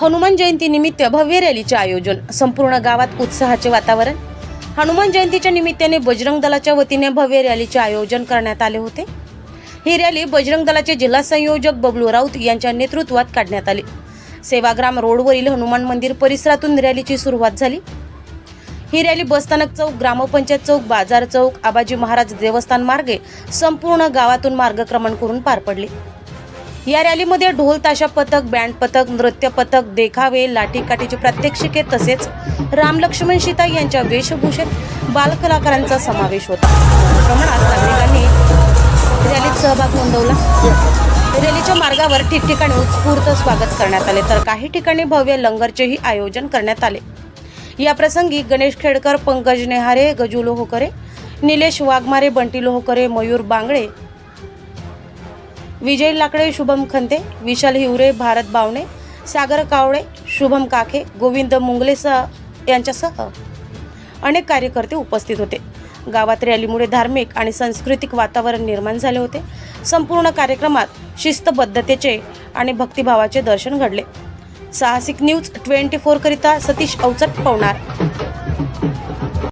हनुमान जयंतीनिमित्त भव्य रॅलीचे आयोजन संपूर्ण गावात उत्साहाचे वातावरण. हनुमान जयंतीच्या निमित्ताने बजरंग दलाच्या वतीने भव्य रॅलीचे आयोजन करण्यात आले होते. ही रॅली बजरंग दलाचे जिल्हा संयोजक बबलू राऊत यांच्या नेतृत्वात काढण्यात आली. सेवाग्राम रोडवरील हनुमान मंदिर परिसरातून रॅलीची सुरुवात झाली. ही रॅली बसस्थानक चौक ग्रामपंचायत चौक बाजार चौक आबाजी महाराज देवस्थान मार्गे संपूर्ण गावातून मार्गक्रमण करून पार पडली. या रॅलीमध्ये ढोल ताशा पथक बँड पथक नृत्य पथक देखावे लाठीकाठीचे प्रात्यक्षिके तसेच राम लक्ष्मण सीता यांच्या वेशभूषेत बालकलाकारांचा समावेश होता. प्रमाणात नागरिकांनी रॅलीत सहभाग नोंदवला. रॅलीच्या मार्गावर ठिकठिकाणी उत्स्फूर्त स्वागत करण्यात आले. तर काही ठिकाणी भव्य लंगरचेही आयोजन करण्यात आले. या प्रसंगी गणेश खेडकर पंकज नेहारे गजू लोहकरे निलेश वाघमारे बंटी लोहकरे मयूर बांगडे विजय लाकडे शुभम खंते विशाल हिवरे भारत बावणे सागर कावळे शुभम काखे गोविंद मुंगलेसह यांच्यासह अनेक कार्यकर्ते उपस्थित होते. गावात रॅलीमुळे धार्मिक आणि सांस्कृतिक वातावरण निर्माण झाले होते. संपूर्ण कार्यक्रमात शिस्तबद्धतेचे आणि भक्तिभावाचे दर्शन घडले. साहसिक न्यूज ट्वेंटी फोरकरिता सतीश अवचट पवणार